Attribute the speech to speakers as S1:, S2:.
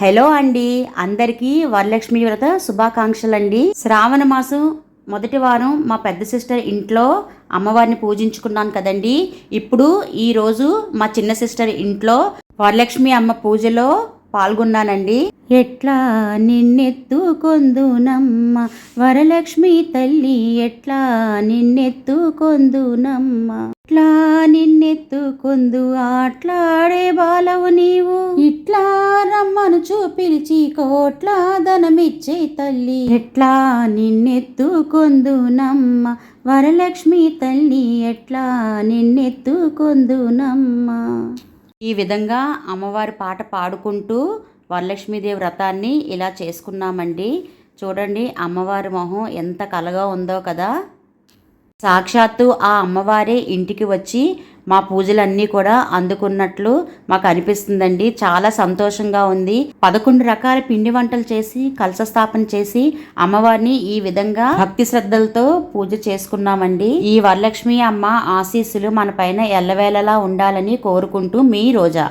S1: Hello అండి. అందరికీ వరలక్ష్మి వ్రత శుభాకాంక్షలండి. శ్రావణ మాసం మొదటి వారం మా పెద్ద సిస్టర్ ఇంట్లో అమ్మవారిని పూజించుకున్నాను కదండి. ఇప్పుడు ఈరోజు మా చిన్న సిస్టర్ ఇంట్లో వరలక్ష్మి అమ్మ పూజలో పాల్గొన్నానండి. ఎట్లా నిన్నెత్తుకొందునమ్మ? వరలక్ష్మి తల్లి ఎట్లా నిన్నెత్తుకొందునమ్మ? ఎట్లా నిన్నెత్తుకొందు? ఆట్లాడే బాలవు నీవు. ఇట్లా పిలిచి కోట్ల ధనమిచ్చే తల్లి. ఎట్లా నిన్నెత్తుకొందునమ్మ? వరలక్ష్మి తల్లి ఎట్లా నిన్నెత్తుకొందునమ్మ? ఈ విధంగా అమ్మవారి పాట పాడుకుంటూ వరలక్ష్మీదేవి వ్రతాన్ని ఇలా చేసుకున్నామండి. చూడండి అమ్మవారి మొహం ఎంత కలగా ఉందో కదా. సాక్షాత్తు ఆ అమ్మవారే ఇంటికి వచ్చి మా పూజలన్నీ కూడా అందుకున్నట్లు మాకు అనిపిస్తుందండి. చాలా సంతోషంగా ఉంది. పదకొండు రకాల పిండి వంటలు చేసి కలశ స్థాపన చేసి అమ్మవారిని ఈ విధంగా భక్తి శ్రద్ధలతో పూజ చేసుకున్నామండి. ఈ వరలక్ష్మి అమ్మ ఆశీస్సులు మన పైన ఎల్లవేళలా ఉండాలని కోరుకుంటూ మీ రోజా.